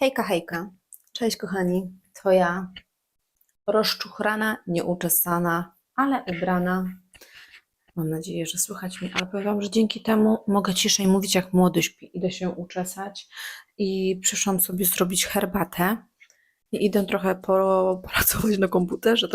Hejka, hejka. Cześć kochani. To ja. Rozczuchrana, nieuczesana, ale ubrana. Mam nadzieję, że słychać mnie, ale powiem Wam, że dzięki temu mogę ciszej mówić jak młody śpi. Idę się uczesać i przyszłam sobie zrobić herbatę i idę trochę popracować na komputerze.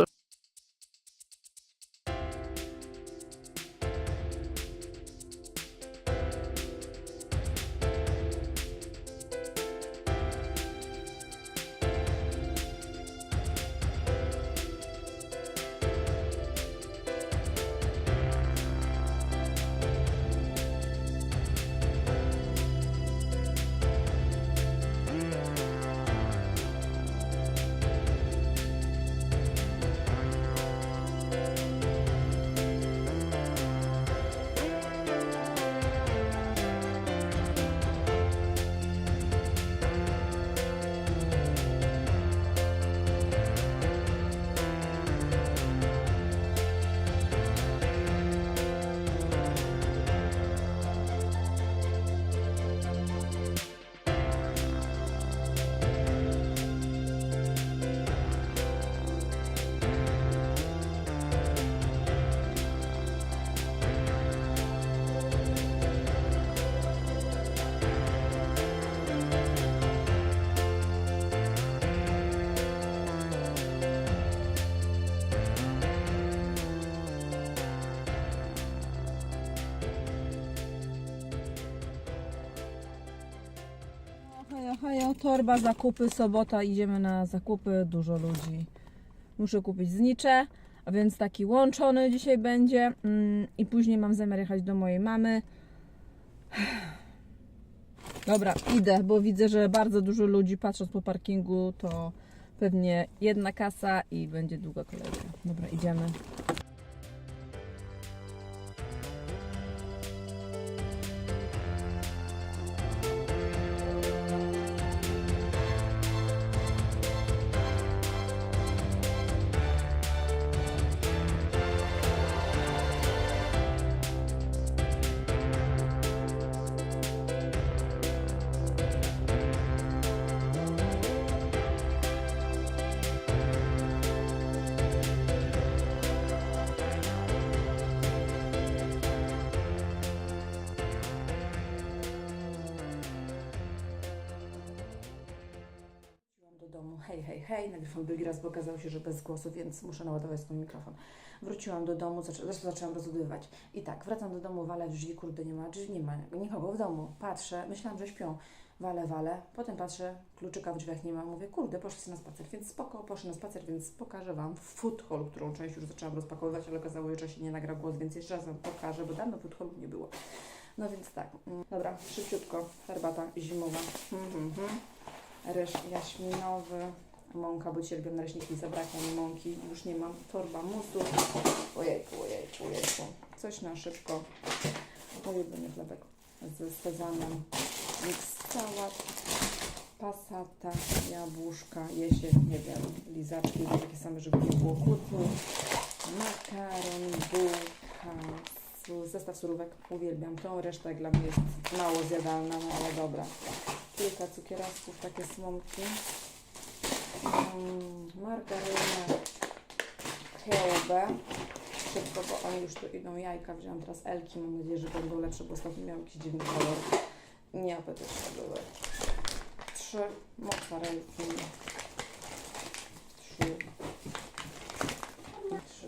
Torba, zakupy, sobota, idziemy na zakupy, dużo ludzi. Muszę kupić znicze, a więc taki łączony dzisiaj będzie mm, i później mam zamiar jechać do mojej mamy. Dobra, idę, bo widzę, że bardzo dużo ludzi, patrząc po parkingu, to pewnie jedna kasa i będzie długa kolejka. Dobra, idziemy. Hej, hej, hej, nagrywam drugi raz, bo okazało się, że bez głosu, więc muszę naładować swój mikrofon. Wróciłam do domu, zaczę, zresztą zaczęłam rozbudowywać. I tak, wracam do domu, walę w drzwi, kurde, nie ma drzwi, nie ma nikogo w domu. Patrzę, myślałam, że śpią. Walę, walę, potem patrzę, kluczyka w drzwiach nie ma, mówię, kurde, poszli na spacer, więc spoko, poszli na spacer, więc pokażę Wam food hall, którą część już zaczęłam rozpakowywać, ale okazało się, że się nie nagra głos, więc jeszcze raz Wam pokażę, bo dawno food hallu nie było. No więc tak, mm, dobra, szybciutko, herbata zimowa. Mhm, mhm ryż jaśminowy, mąka, bo dzisiaj robię naleśniki, zabrakło mi mąki, już nie mam, torba musu, ojejku, ojejku, ojejku, coś na szybko, ulubiony chlebek ze sezanem, miks sałat, pasata, jabłuszka, jesień, nie wiem, lizaczki, takie same, żeby nie było kłótni, makaron, bułka, zestaw surówek, uwielbiam tą, reszta jak dla mnie jest mało zjadalna, no ale dobra kilka cukierasków, takie słomki, mm, margarynę, kiełbę, szybko, bo oni już tu idą jajka, wziąłam teraz Elki, mam nadzieję, że będą lepsze, bo ostatnio miał jakiś dziwny kolor, nieapetyczne były, trzy mozzarelki, trzy, trzy.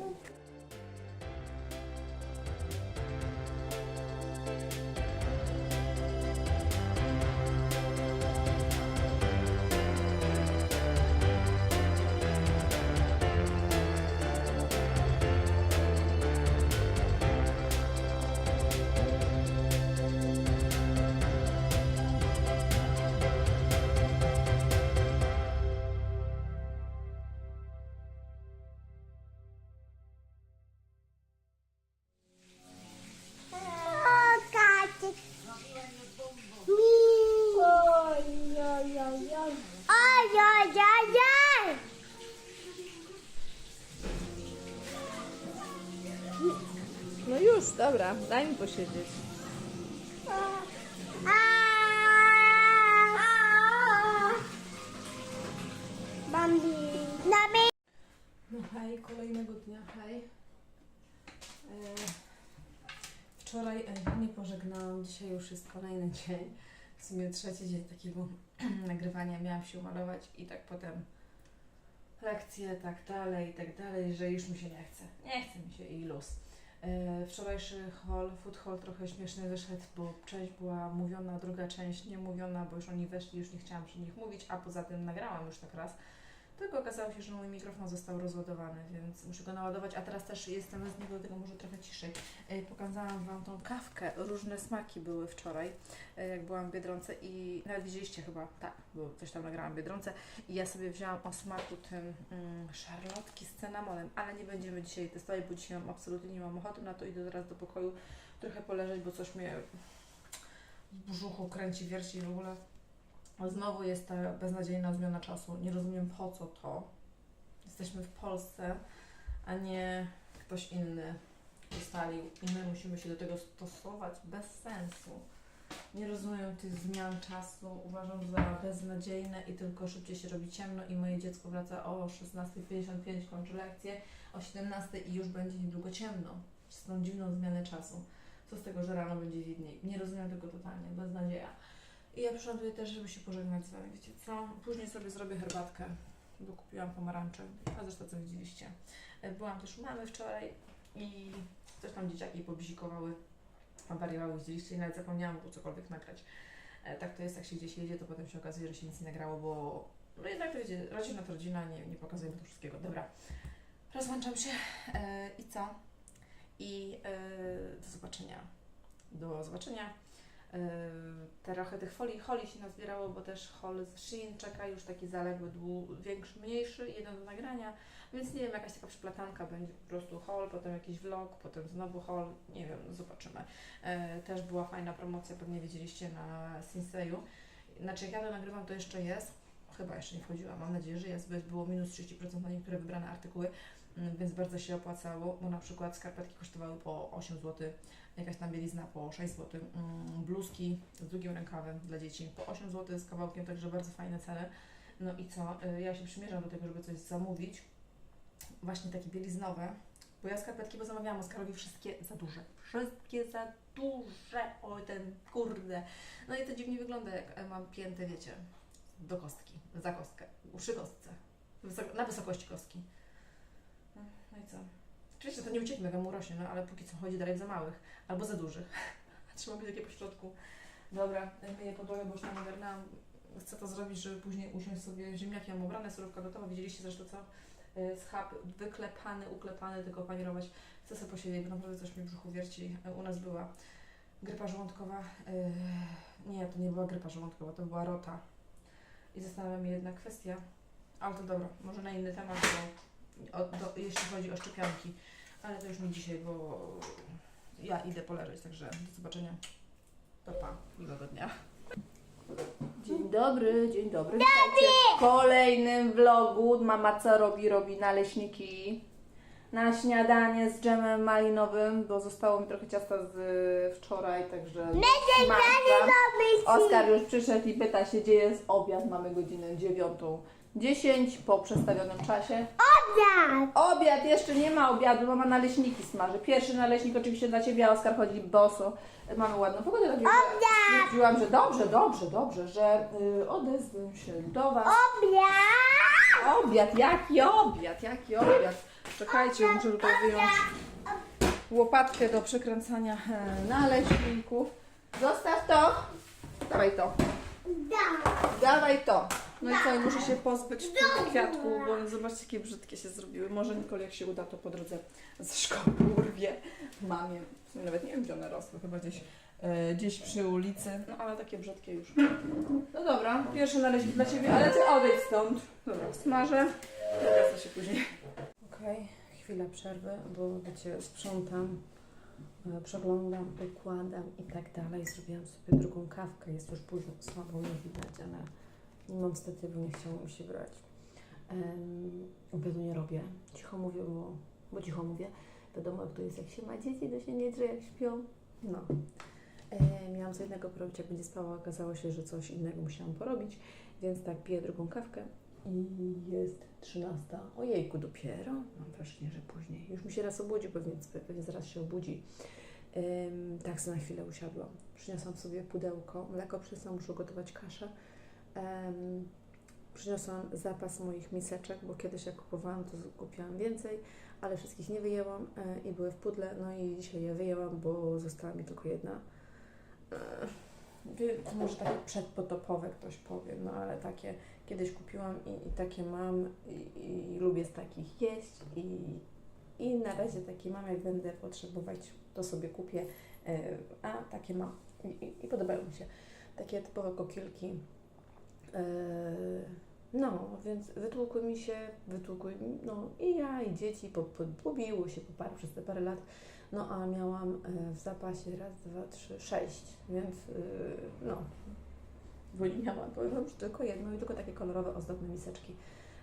Dobra, daj mi posiedzieć. Bambi. Bambi. No hej, kolejnego dnia, hej. E, wczoraj e, nie pożegnałam, dzisiaj już jest kolejny dzień. W sumie trzeci dzień takiego nagrywania miałam się umalować i tak potem lekcje, tak dalej, i tak dalej, że już mi się nie chce. Nie chce mi się i luz. E, Wczorajszy haul, food haul trochę śmieszny wyszedł, bo część była mówiona, druga część nie mówiona, bo już oni weszli, już nie chciałam przy nich mówić, a poza tym nagrałam już tak raz. Tylko okazało się, że mój mikrofon został rozładowany, więc muszę go naładować, a teraz też jestem z niego, dlatego może trochę ciszej. E, Pokazałam Wam tą kawkę, różne smaki były wczoraj, e, jak byłam w Biedronce i nawet widzieliście chyba, tak, bo coś tam nagrałam w Biedronce i ja sobie wzięłam o smaku tym mm, szarlotki z cynamonem, ale nie będziemy dzisiaj testować, bo dzisiaj mam absolutnie nie mam ochoty na to, idę teraz do pokoju trochę poleżeć, bo coś mnie w brzuchu kręci, wierci w ogóle. Znowu jest ta beznadziejna zmiana czasu. Nie rozumiem po co to. Jesteśmy w Polsce, a nie ktoś inny ustalił i my musimy się do tego stosować bez sensu. Nie rozumiem tych zmian czasu. Uważam za beznadziejne i tylko szybciej się robi ciemno i moje dziecko wraca o 16.55, kończy lekcję, o 17.00 i już będzie niedługo ciemno. Z tą dziwną zmianę czasu. Co z tego, że rano będzie widniej? Nie rozumiem tego totalnie, beznadzieja. I ja przyszłam tutaj też, żeby się pożegnać z Wami, wiecie co? Później sobie zrobię herbatkę, bo kupiłam pomarańcze, a zresztą co widzieliście. E, Byłam też u mamy wczoraj i coś tam dzieciaki pobzikowały, wariowały, widzieliście i nawet zapomniałam było cokolwiek nagrać. E, Tak to jest, jak się gdzieś jedzie, to potem się okazuje, że się nic nie nagrało, bo no jednak to wiecie, rodzina to rodzina, nie, nie pokazujemy tu wszystkiego. Dobra, rozłączam się e, i co? I do zobaczenia. Do zobaczenia. Yy, trochę tych folii, holi się nazbierało, bo też hol z Shein czeka już taki zaległy, dłu- większy, mniejszy, jeden do nagrania, więc nie wiem, jakaś taka przyplatanka będzie po prostu hol, potem jakiś vlog, potem znowu hol, nie wiem, zobaczymy. Yy, też była fajna promocja, pewnie widzieliście na Sinseju. Znaczy jak ja to nagrywam, to jeszcze jest, chyba jeszcze nie wchodziła, mam nadzieję, że jest, bo było minus 30% na niektóre wybrane artykuły, więc bardzo się opłacało, bo na przykład skarpetki kosztowały po 8 zł, jakaś tam bielizna po 6 zł, mm, bluzki z drugim rękawem dla dzieci po 8 zł z kawałkiem, także bardzo fajne ceny. No i co, y, ja się przymierzam do tego, żeby coś zamówić, właśnie takie bieliznowe, bo ja skarpetki, bo zamawiałam Oskarowi wszystkie za duże, wszystkie za duże, oj ten kurde. No i to dziwnie wygląda, jak e, mam pięte, wiecie, do kostki, za kostkę, przy kostce, na wysokości kostki. No, i co? Oczywiście to nie ucieknie, jak mu rośnie, no ale póki co chodzi dalej za małych albo za dużych. Trzeba być takie po środku. Dobra, myję podłogę, bo już tam ogarnęłam. Chcę to zrobić, żeby później usiąść sobie ziemniaki mam ubrane, surówka gotowa. Widzieliście zresztą co? Y, Schab wyklepany, uklepany, tylko panierować. Chcę sobie posiedzieć, bo naprawdę coś mi w brzuchu wierci. Y, U nas była grypa żołądkowa. Nie, to nie była grypa żołądkowa, to była rota. I zastanawia mnie jedna kwestia. Ale to dobra, może na inny temat, bo o, do, jeśli chodzi o szczepionki. Ale to już nie dzisiaj, bo ja idę poleżeć, także do zobaczenia. To pa, miłego dnia. Dzień dobry, dzień dobry. Witajcie w kolejnym vlogu. Mama co robi? Robi naleśniki na śniadanie z dżemem malinowym, bo zostało mi trochę ciasta z y, wczoraj, także smażam. Oskar już przyszedł i pyta się, gdzie jest obiad. Mamy godzinę 9.10 po przestawionym czasie. Obiad! Jeszcze nie ma obiadu, mama naleśniki smaży. Pierwszy naleśnik oczywiście dla Ciebie, a Oskar chodzi boso. Mamy ładną pogodę, także stwierdziłam, że dobrze, dobrze, dobrze, że y, odezwę się do Was. Obiad! Jaki obiad? Jaki obiad? Czekajcie, muszę tutaj wyjąć łopatkę do przekręcania e, naleśników. Zostaw to. Dawaj to. Dawaj to. No i co, muszę się pozbyć tych kwiatków, bo zobaczcie, jakie brzydkie się zrobiły. Może Nicole, jak się uda, to po drodze ze szkoły urwie mamie. W sumie nawet nie wiem, gdzie one rosły, chyba gdzieś, e, gdzieś przy ulicy. No ale takie brzydkie już. No dobra, pierwszy naleźnik dla Ciebie, ale Ty odejdź stąd. Dobra, smażę. Wracam się później. Okej, chwila przerwy, bo wiecie, sprzątam, e, przeglądam, układam i tak dalej. Zrobiłam sobie drugą kawkę, jest już późno, słabo mnie widać, ale nie mam statywu, nie chciałam mi się brać. Um, obiadu nie robię, cicho mówię, bo, bo cicho mówię. Wiadomo, jak to jest, jak się ma dzieci, to się nie drze, jak śpią. No. E, miałam co innego porobić, jak będzie spała, okazało się, że coś innego musiałam porobić, więc tak piję drugą kawkę i jest 13. Ojejku, dopiero? Mam wrażenie, że później. Już mi się raz obudził, pewnie, pewnie zaraz się obudzi. Tak sobie na chwilę usiadłam. Przyniosłam sobie pudełko, mleko przyniosłam, muszę gotować kaszę. Przyniosłam zapas moich miseczek, bo kiedyś jak kupowałam, to kupiłam więcej, ale wszystkich nie wyjęłam y, i były w pudle, no i dzisiaj je wyjęłam, bo została mi tylko jedna. To może takie przedpotopowe ktoś powie, no ale takie kiedyś kupiłam i, i takie mam i, i lubię z takich jeść i, i na razie takie mam, jak będę potrzebować, to sobie kupię, y, a takie mam i, i, i podobają mi się. Takie typowe kokilki. Yy, No, więc wytłukły mi się, wytłukły, no i ja, i dzieci, po, się po paru, przez te parę lat, no a miałam e, w zapasie raz, dwa, trzy, sześć, więc yy, no, nie miałam, powiem że tylko jedno i tylko takie kolorowe, ozdobne miseczki,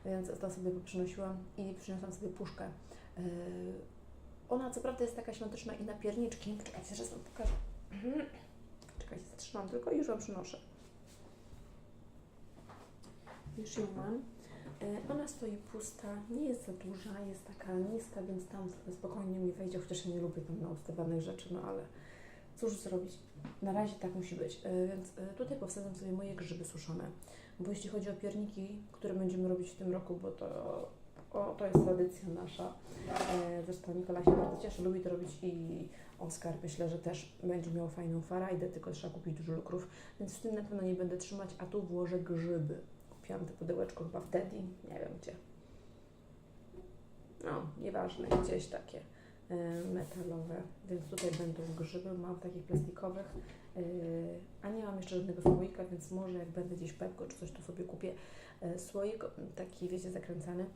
więc to sobie przynosiłam i przyniosłam sobie puszkę. Yy, Ona co prawda jest taka świąteczna i na pierniczki, czekajcie, zaraz Wam pokażę. Czekajcie, zatrzymam tylko i już Wam przynoszę. Już ją mam. E, Ona stoi pusta, nie jest za duża, jest taka niska, więc tam spokojnie mi wejdzie, chociaż ja nie lubię tam naustawanych rzeczy, no ale cóż zrobić, na razie tak musi być. E, Więc e, tutaj powsadzam sobie moje grzyby suszone, bo jeśli chodzi o pierniki, które będziemy robić w tym roku, bo to, o, to jest tradycja nasza, zresztą Nikola się bardzo cieszy, lubi to robić i Oskar myślę, że też będzie miał fajną farajdę, tylko trzeba kupić dużo lukrów, więc w tym na pewno nie będę trzymać, a tu włożę grzyby. Kupiłam te pudełeczko chyba wtedy, nie wiem gdzie. No, nieważne, gdzieś takie e, metalowe, więc tutaj będą grzyby, mam takich plastikowych, e, a nie mam jeszcze żadnego słoika, więc może jak będę gdzieś pepko czy coś, to sobie kupię e, słoik, taki wiecie, zakręcany,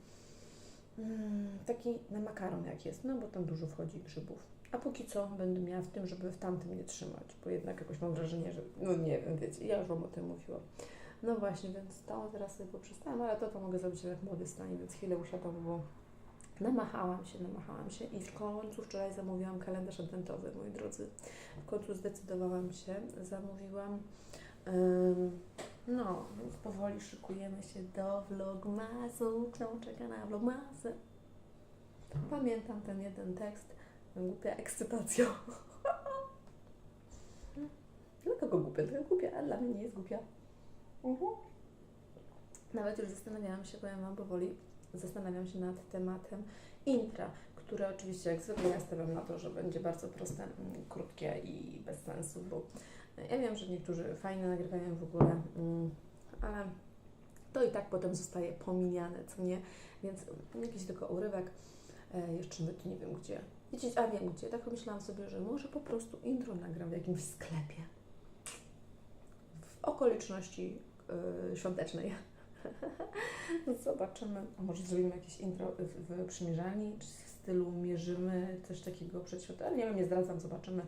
Mm, taki na makaron jak jest, no bo tam dużo wchodzi grzybów. A póki co będę miała w tym, żeby w tamtym nie trzymać, bo jednak jakoś mam wrażenie, że no nie wiem, wiecie, ja już Wam o tym mówiłam. No właśnie, więc to teraz sobie poprzestałam, ale to to mogę zrobić jak młody stanie, więc chwilę usiadłam, bo namachałam się, namachałam się i w końcu wczoraj zamówiłam kalendarz adwentowy, moi drodzy. W końcu zdecydowałam się, zamówiłam. No, więc powoli szykujemy się do vlogmasu. Kto czeka na vlogmasy? Pamiętam ten jeden tekst. Głupia ekscytacja. Dla kogo głupia? Dla głupia, a dla mnie nie jest głupia. Mhm. Nawet już zastanawiałam się, powiem Wam powoli, zastanawiam się nad tematem intra, które oczywiście jak zwykle ja stawiam na to, że będzie bardzo proste, mm, krótkie i bez sensu, bo ja wiem, że niektórzy fajnie nagrywają w ogóle, mm, ale to i tak potem zostaje pomijane, co nie? Więc jakiś tylko urywek, e, jeszcze nawet nie wiem gdzie. Wiecie, a wiem gdzie, tak pomyślałam sobie, że może po prostu intro nagram w jakimś sklepie w okoliczności y, świątecznej. Zobaczymy. A może zrobimy jakieś intro w, w przymierzalni, czy w stylu mierzymy coś takiego przed świątecznym. Ale nie wiem, nie zdradzam, zobaczymy.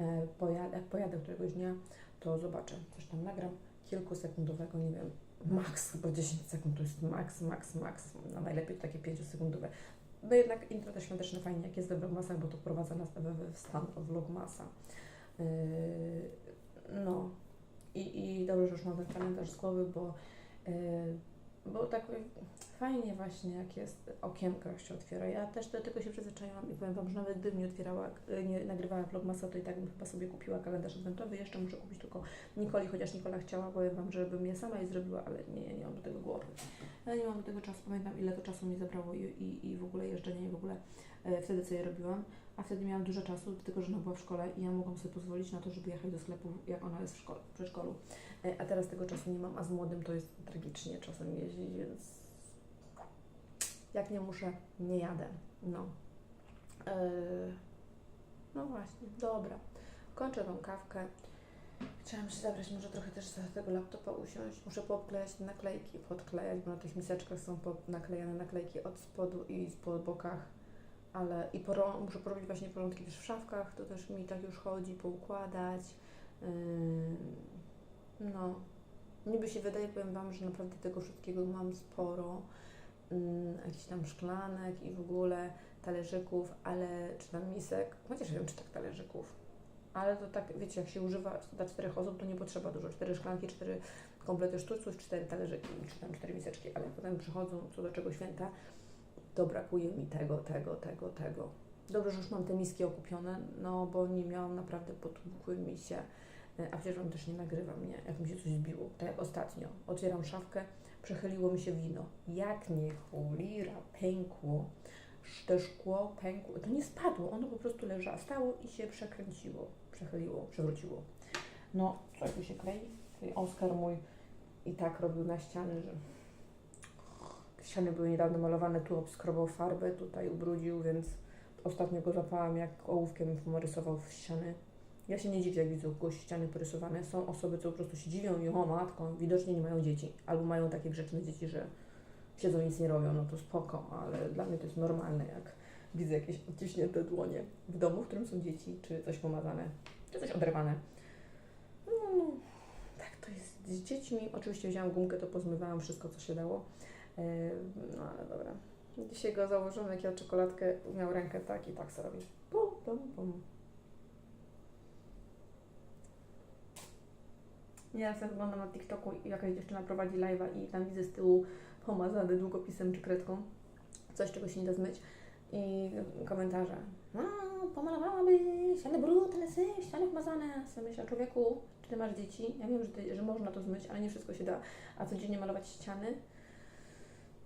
E, poja- jak pojadę któregoś dnia, to zobaczę. Coś tam nagram kilkusekundowego, nie wiem, maks chyba 10 sekund to jest maks, maks, maks. No najlepiej takie 5-sekundowe. No jednak intro te świąteczne fajnie, jak jest we vlogmasach, bo to wprowadza nas w, w stan vlogmasa. Yy, no, i, I dobrze, że już mam ten kalendarz z głowy, bo, yy, bo tak fajnie właśnie jak jest okienko, jak się otwiera. Ja też do tego się przyzwyczaiłam i powiem Wam, że nawet gdybym nie otwierała, nie nagrywała vlogmasa, to i tak bym chyba sobie kupiła kalendarz adwentowy. Jeszcze muszę kupić tylko Nikoli, chociaż Nikola chciała, powiem Wam, żebym je sama je zrobiła, ale nie, nie, mam do tego głowy. Ja nie mam do tego czasu, pamiętam ile to czasu mi zabrało i, i, i w ogóle jeżdżenie i w ogóle e, wtedy co je robiłam. A wtedy miałam dużo czasu, dlatego że ona była w szkole i ja mogłam sobie pozwolić na to, żeby jechać do sklepu, jak ona jest w szkole, w przedszkolu. E, A teraz tego czasu nie mam, a z młodym to jest tragicznie czasem jeździć, więc jak nie muszę, nie jadę. No. E, No właśnie, dobra. Kończę tą kawkę. Chciałam się zabrać, może trochę też za tego laptopa usiąść. Muszę poobklejać naklejki, podklejać, bo na tych miseczkach są naklejane naklejki od spodu i po bokach. Ale i porą- muszę porobić właśnie porządki też w szafkach, to też mi tak już chodzi, poukładać. Ym, no, niby się wydaje, powiem Wam, że naprawdę tego wszystkiego mam sporo. Ym, jakichś tam szklanek i w ogóle talerzyków, ale czy tam misek, chociaż nie wiem, czy tak talerzyków. Ale to tak, wiecie, jak się używa dla czterech osób, to nie potrzeba dużo. Cztery szklanki, cztery komplety sztuczców, cztery talerzyki, czy tam cztery miseczki, ale potem przychodzą co do czego święta, to brakuje mi tego, tego, tego, tego. Dobrze, że już mam te miski okupione, no bo nie miałam naprawdę, potłukły mi się, e, a przecież Wam też nie nagrywam, nie? Jak mi się coś zbiło, tak jak ostatnio. Otwieram szafkę, przechyliło mi się wino. Jak nie cholera, pękło, te szkło pękło, to nie spadło, ono po prostu leżało, stało i się przekręciło, przechyliło, przewróciło. No, coś mi się klei. Oskar mój i tak robił na ściany, że ściany były niedawno malowane, tu obskrobał farbę, tutaj ubrudził, więc ostatnio go zapałam, jak ołówkiem rysował w ściany. Ja się nie dziwię, jak widzę u ściany porysowane. Są osoby, co po prostu się dziwią i o matko, widocznie nie mają dzieci. Albo mają takie grzeczne dzieci, że siedzą i nic nie robią, no to spoko, ale dla mnie to jest normalne, jak widzę jakieś odciśnięte dłonie w domu, w którym są dzieci, czy coś pomazane, czy coś oderwane. No, no, tak to jest z dziećmi. Oczywiście wzięłam gumkę, to pozmywałam wszystko, co się dało. Yy, No ale dobra. Dzisiaj go założyłam, jak jadł czekoladkę, miał rękę tak i tak sobie robi. Pum, pum, pum. Ja sobie oglądam na TikToku i jakaś dziewczyna prowadzi live'a i tam widzę z tyłu pomazany długopisem czy kredką. Coś, czego się nie da zmyć. I komentarze. No, pomalowałaby ściany brudne, sy, ściany pomazane. Sobie myślę, człowieku, czy ty masz dzieci? Ja wiem, że, ty, że można to zmyć, ale nie wszystko się da. A codziennie malować ściany?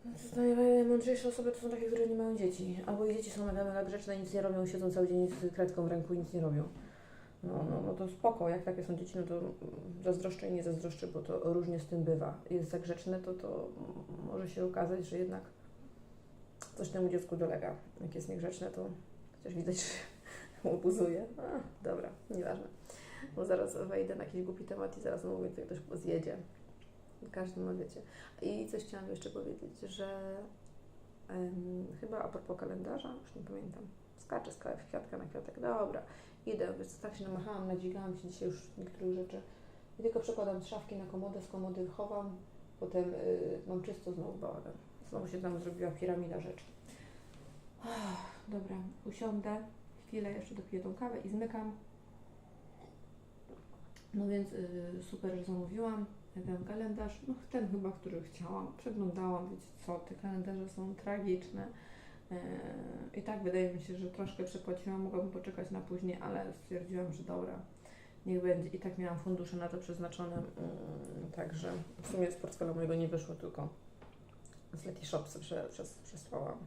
To Najmądrzejsze osoby to są takie, które nie mają dzieci. Albo ich dzieci są mega, mega grzeczne, nic nie robią, siedzą cały dzień z kredką w ręku i nic nie robią. No, no, no to spoko, jak takie są dzieci, no to zazdroszczę i nie zazdroszczę, bo to różnie z tym bywa. Jest za grzeczne, to, to może się okazać, że jednak coś temu dziecku dolega. Jak jest niegrzeczne, to chociaż widać, że obuzuje. A, dobra, nieważne. Bo zaraz wejdę na jakiś głupi temat i zaraz mówię, tutaj ktoś zjedzie. Każdy ma, wiecie. I coś chciałam jeszcze powiedzieć, że em, chyba a propos kalendarza, już nie pamiętam, skaczę z kwiatka na kwiatek, dobra, idę, więc tak się namachałam, nadzigałam się dzisiaj już niektórych rzeczy. I tylko przekładam szafki na komodę, z komody chowam, potem y, mam czysto znowu bałagan. Znowu się tam zrobiła piramida rzeczy. Ach, dobra, usiądę, chwilę jeszcze dopiję tą kawę i zmykam. No więc y, super, że zamówiłam ten kalendarz, no ten chyba, który chciałam. Przeglądałam, wiecie co, te kalendarze są tragiczne. Yy, I tak wydaje mi się, że troszkę przepłaciłam, mogłabym poczekać na później, ale stwierdziłam, że dobra, niech będzie. I tak miałam fundusze na to przeznaczone, yy, także w sumie z portfela mojego nie wyszło, tylko z prze, przez, przesłałam.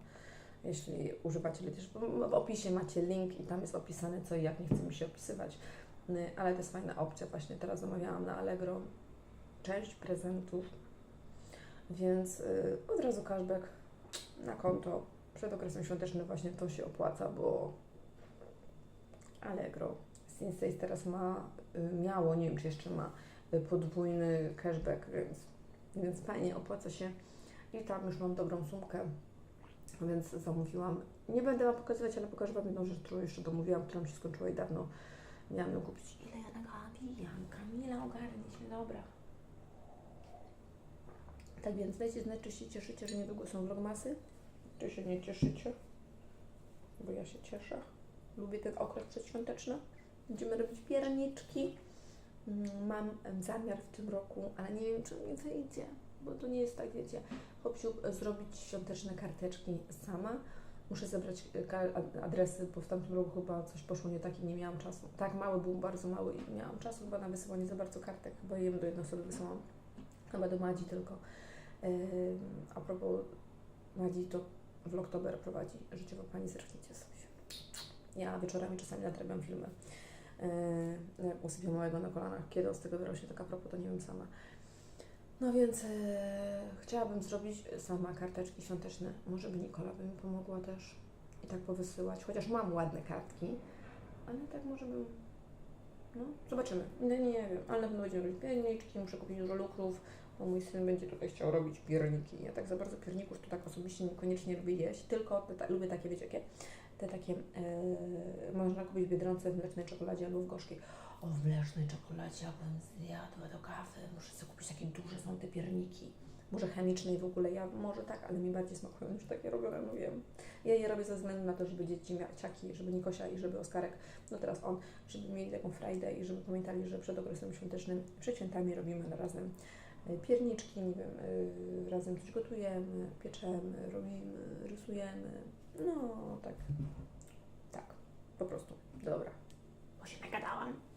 Jeśli używacie Letishop, w opisie macie link i tam jest opisane co i jak, nie chcę mi się opisywać. Yy, Ale to jest fajna opcja, właśnie teraz zamawiałam na Allegro część prezentów, więc yy, od razu cashback na konto przed okresem świątecznym właśnie to się opłaca, bo Allegro Sinsace teraz ma, y, miało, nie wiem czy jeszcze ma y, podwójny cashback, więc, więc fajnie opłaca się i tam już mam dobrą sumkę, więc zamówiłam. Nie będę Wam pokazywać, ale pokażę Wam jedną rzecz, którą jeszcze domówiłam, która mi się skończyła i dawno miałam ją kupić. Ile ja nagabiłam? Kamila ogarnie się, dobra. Tak więc dajcie znać, czy się cieszycie, że niedługo są vlogmasy, czy się nie cieszycie, bo ja się cieszę. Lubię ten okres przedświąteczny. Będziemy robić pierniczki. Mm, Mam zamiar w tym roku, ale nie wiem, czy mi wyjdzie, bo to nie jest tak, wiecie, hop siup, e, zrobić świąteczne karteczki sama. Muszę zebrać e, adresy, bo w tamtym roku chyba coś poszło nie tak i nie miałam czasu. Tak, mały był bardzo mały i nie miałam czasu chyba na wysyłanie za bardzo kartek, chyba jem do jednej osoby wysyłam. Chyba do Madzi tylko. A propos Madzi, to w Oktober prowadzi Życiowa Pani, zerknijcie sobie. Ja wieczorami czasami nadrabiam filmy. Yy, jak usypię małego na kolanach. Kiedy z tego wyrośnie, tak a propos, to nie wiem sama. No więc yy, chciałabym zrobić sama karteczki świąteczne. Może by Nikola by mi pomogła też i tak powysyłać. Chociaż mam ładne kartki, ale tak może bym... No, zobaczymy. Nie, nie, nie wiem, ale na pewno będziemy robić pierniczki, muszę kupić dużo lukrów, bo mój syn będzie tutaj chciał robić pierniki. Ja tak za bardzo pierników to tak osobiście niekoniecznie lubię jeść, tylko te, ta, lubię takie, wiecie, jakie? Te takie, e, można kupić Biedronce w mlecznej czekoladzie albo w gorzkiej. O, w mlecznej czekoladzie, jakbym zjadła do kawy, muszę sobie kupić takie duże są te pierniki. Może chemicznej w ogóle, ja może tak, ale mi bardziej smakują niż takie robione, no wiem. Ja je robię ze względu na to, żeby dzieci miały ciaki, żeby Nikosia i żeby Oskarek, no teraz on, żeby mieli taką frajdę i żeby pamiętali, że przed okresem świątecznym, przed świętami robimy razem E, pierniczki, nie wiem, e, razem coś gotujemy, pieczemy, robimy, rysujemy. No, tak. Tak, po prostu. Dobra, bo się nagadałam.